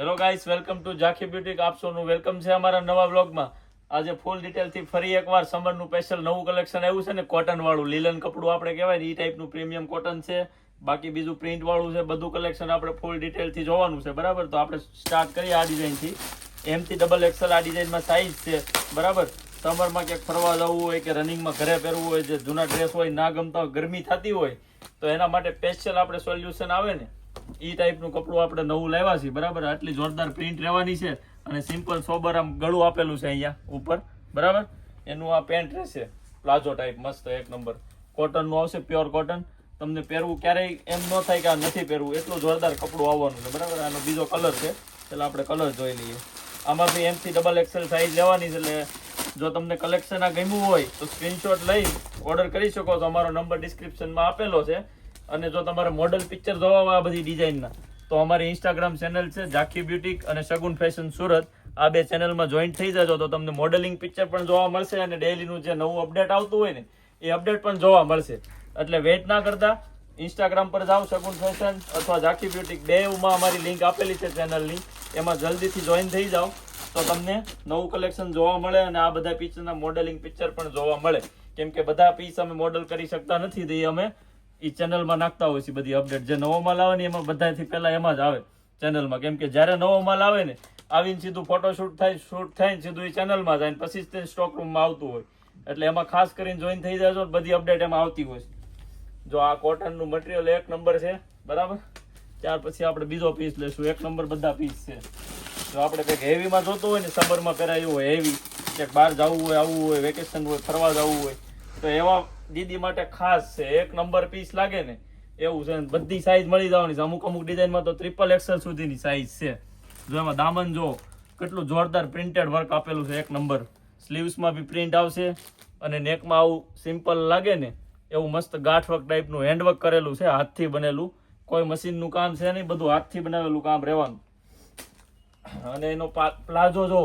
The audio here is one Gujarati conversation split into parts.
Hello guys welcome to Zankhi boutique આપસોનું welcome છે અમારા નવા બ્લોગમાં આજે ફૂલ ડિટેલથી ફરી એકવાર સમરનું સ્પેશિયલ નવું કલેક્શન આવ્યું છે ને કોટનવાળું લીલન કપડું આપણે કહેવાય ને એ ટાઈપનું પ્રીમિયમ કોટન છે. બાકી બીજું પ્રિન્ટવાળું છે, બધું કલેક્શન આપણે ફૂલ ડિટેલથી જોવાનું છે, બરાબર? તો આપણે સ્ટાર્ટ કરીએ આ ડિઝાઇનથી એમથી ડબલ એક્સેલ આ ડિઝાઇનમાં સાઇઝ છે, બરાબર? સમરમાં ક્યાંક ફરવા જવું હોય કે રનિંગમાં ઘરે પહેરવું હોય, જે જૂના ડ્રેસ હોય, ના ગમતા ગરમી થતી હોય, તો એના માટે સ્પેશિયલ આપણે સોલ્યુશન આવે ને ઈ ટાઈપનું કપડું આપણે નવું લાવ્યા છીએ, બરાબર? આટલી જોરદાર પ્રિન્ટ રહેવાની છે અને સિમ્પલ સોબર આમ ગળું આપેલું છે અહીંયા ઉપર, બરાબર? એનું આ પેન્ટ રહેશે, પ્લાઝો ટાઈપ મસ્ત, એક નંબર કોટનનું આવશે પ્યોર કોટન તમને પહેરવું ક્યારેય એમ ન થાય કે આ નથી પહેરવું, એટલું જોરદાર કપડું આવવાનું છે, બરાબર? આનો બીજો કલર છે એટલે આપણે કલર જોઈ લઈએ. આમાં બી એમથી ડબલ એક્સેલ સાઇઝ લેવાની છે, એટલે જો તમને કલેક્શન આ ગમ્યું હોય, તો સ્ક્રીનશોટ લઈ ઓર્ડર કરી શકો તો અમારો નંબર ડિસ્ક્રિપ્શનમાં આપેલો છે. અને જો તમારે મોડલ પિક્ચર જોવા હોય આ બધી ડિઝાઇનના તો અમારી ઇન્સ્ટાગ્રામ ચેનલ છે ઝાંખી બ્યુટીક અને શગુન ફેશન સુરત. આ બે ચેનલમાં જોઈન્ટ થઈ જજો તો તમને મોડેલિંગ પિક્ચર પણ જોવા મળશે અને ડેલીનું જે નવું અપડેટ આવતું હોય ને, એ અપડેટ પણ જોવા મળશે. એટલે વેઇટ ના કરતા. ઇન્સ્ટાગ્રામ પર જાઓ, શગુન ફેશન અથવા ઝાંખી બ્યુટિક બેમાં અમારી લિંક આપેલી છે ચેનલની એમાં જલ્દીથી જોઈન થઈ જાઓ. તો તમને નવું કલેક્શન જોવા મળે અને આ બધા પિક્ચરના મોડેલિંગ પિક્ચર પણ જોવા મળે. કેમ કે બધા પીસ અમે મોડલ કરી શકતા નથી, તો એ અમે એ ચેનલમાં નાખતા હોય છે બધી અપડેટ જે નવો માલ આવે ને એમાં બધાથી પહેલાં એમાં જ આવે ચેનલમાં કેમ કે જ્યારે નવો માલ આવે ને, આવીને સીધું ફોટોશૂટ થાય શૂટ થાય ને સીધું એ ચેનલમાં જાય ને પછી જ તે સ્ટોક રૂમમાં આવતું હોય. એટલે એમાં ખાસ કરીને જોઈન થઈ જાય ને બધી અપડેટ એમાં આવતી હોય છે. જો આ કોટનનું મટીરિયલ એક નંબર છે, બરાબર? ત્યાર પછી આપણે બીજો પીસ લેશું. એક નંબર બધા પીસ છે. જો આપણે કંઈક હેવીમાં જોતું હોય ને સમરમાં પહેરાયું હોય હેવી ક્યાંક બહાર જવું હોય, આવવું હોય વેકેશન હોય, ફરવા જવું હોય તો એવા દીદી માટે ખાસ છે. એક નંબર પીસ લાગે ને, એવું છે બધી સાઈઝ મળી જવાની છે. અમુક અમુક ડિઝાઇનમાં તો ટ્રિપલ એક્સેલ સુધીની સાઈઝ છે. જો એમાં દામન જો કેટલું જોરદાર પ્રિન્ટેડ વર્ક આપેલું છે એક નંબર સ્લીવ્સમાં બી પ્રિન્ટ આવશે અને નેકમાં આવું સિમ્પલ લાગે ને, એવું મસ્ત ગાંઠવર્ક ટાઈપનું હેન્ડવર્ક કરેલું છે, હાથથી બનેલું. કોઈ મશીનનું કામ છે નહીં, બધું હાથથી બનાવેલું કામ રહેવાનું. અને એનો પ્લાઝો જો,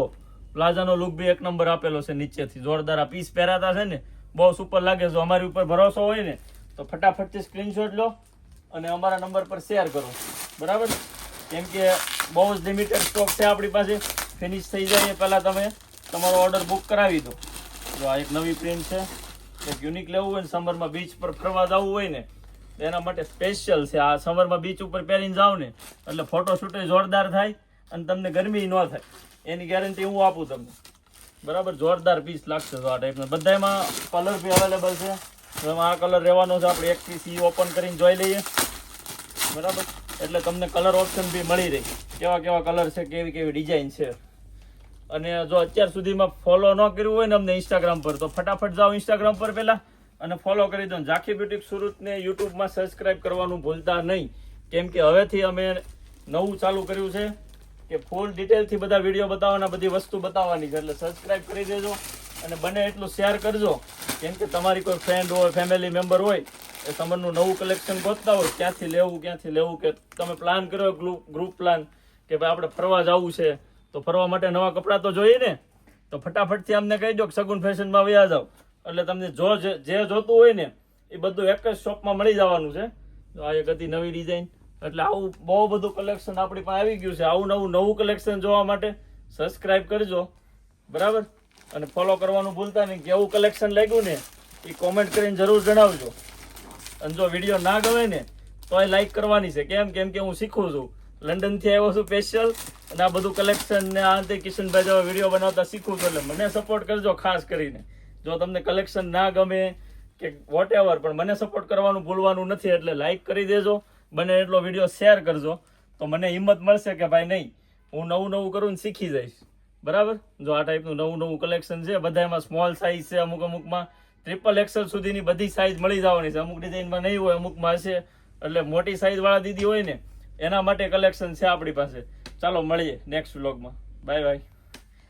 પ્લાઝાનો લુક બી એક નંબર આપેલો છે નીચેથી. જોરદાર આ પીસ પહેરાતા છે ને બહુ સુપર લાગે, જો અમારી ઉપર ભરોસો હોય ને, તો ફટાફટથી સ્ક્રીનશોટ લો અને અમારા નંબર પર શેર કરો. બરાબર? કેમ કે બહુ જ લિમિટેડ સ્ટોક છે આપણી પાસે. ફિનિશ થઈ જાય એ પહેલાં તમે તમારો ઓર્ડર બુક કરાવી દો. જો આ એક નવી પ્રિન્ટ છે, એક યુનિક લેવું હોય ને સમરમાં બીચ પર ફરવા જવું હોય ને એના માટે સ્પેશિયલ છે. આ સમરમાં બીચ ઉપર પહેરીને જાઓ ને, એટલે ફોટોશૂટ જોરદાર થાય અને તમને ગરમી ન થાય. એની ગેરંટી હું આપું તમને. બરાબર, જોરદાર પીસ લાગશે તો આ ટાઈપના બધામાં કલર બી અવેલેબલ છે. એમાં આ કલર રહેવાનો છે, આપણે એક પીસ ઈ ઓપન કરીને જોઈ લઈએ. બરાબર? એટલે તમને કલર ઓપ્શન બી મળી રહે. કેવા કેવા કલર છે, કેવી કેવી ડિઝાઇન છે. અને જો અત્યાર સુધીમાં ફોલો ન કર્યું હોય ને અમને ઇન્સ્ટાગ્રામ પર, તો ફટાફટ જાઓ ઇન્સ્ટાગ્રામ પર પહેલા અને ફોલો કરી દો. ઝાંખી બ્યુટી સુરતને યુટ્યુબમાં સબસ્ક્રાઇબ કરવાનું ભૂલતા નહીં. કેમ કે હવેથી અમે નવું ચાલુ કર્યું છે. કે ફૂલ ડિટેલથી બધા વીડિયો બતાવવાના, બધી વસ્તુ બતાવવાની છે. એટલે સબસ્ક્રાઈબ કરી દેજો અને બને એટલું શેર કરજો. કેમ કે તમારી કોઈ ફ્રેન્ડ હોય ફેમિલી મેમ્બર હોય, એ તમારું નવું કલેક્શન ગોતતા હોય, ક્યાંથી લેવું ક્યાંથી લેવું, કે તમે પ્લાન કર્યો ગ્રુપ ગ્રુપ પ્લાન કે ભાઈ આપણે ફરવા જવું છે, તો ફરવા માટે નવા કપડાં તો જોઈએ ને? તો ફટાફટથી અમને કહી દો કે સગુન ફેશનમાં વ્યા જાઓ. એટલે તમને જો જે જોતું હોય ને, એ બધું એક જ શોપમાં મળી જવાનું છે. આ એક હતી નવી ડિઝાઇન એટલે આવું બહુ બધું કલેક્શન આપણી પાસે આવી ગયું છે. આવું નવું નવું કલેક્શન જોવા માટે સબસ્ક્રાઇબ કરજો. બરાબર? અને ફોલો કરવાનું ભૂલતા નહીં. કેવું કલેક્શન લાગ્યું ને, એ કોમેન્ટ કરીને જરૂર જણાવજો. અને જો વીડિયો ના ગમે ને તો એ લાઈક કરવાની છે. કેમ? કેમ કે હું શીખું છું. લંડનથી આવ્યો છું સ્પેશિયલ અને આ બધું કલેક્શન ને આ તે કિશનભાઈ જેવા વીડિયો બનાવતા શીખું છું. એટલે મને સપોર્ટ કરજો ખાસ કરીને. જો તમને કલેક્શન ના ગમે કે વોટ પણ મને સપોર્ટ કરવાનું ભૂલવાનું નથી, એટલે લાઈક કરી દેજો. બને એટલો વીડિયો શેર કરજો. તો મને હિંમત મળશે કે ભાઈ નહીં, હું નવું નવું કરું ને શીખી જઈશ. બરાબર? જો આ ટાઈપનું નવું નવું કલેક્શન છે, બધામાં સ્મોલ સાઇઝ છે અમુક અમુકમાં. ટ્રિપલ એક્સેલ સુધીની બધી સાઇઝ મળી જવાની છે. અમુક ડિઝાઇનમાં નહીં હોય, અમુકમાં હશે. એટલે મોટી સાઇઝવાળા દીદી હોય ને, એના માટે કલેક્શન છે આપણી પાસે. ચાલો મળીએ નેક્સ્ટ વ્લોગમાં બાય બાય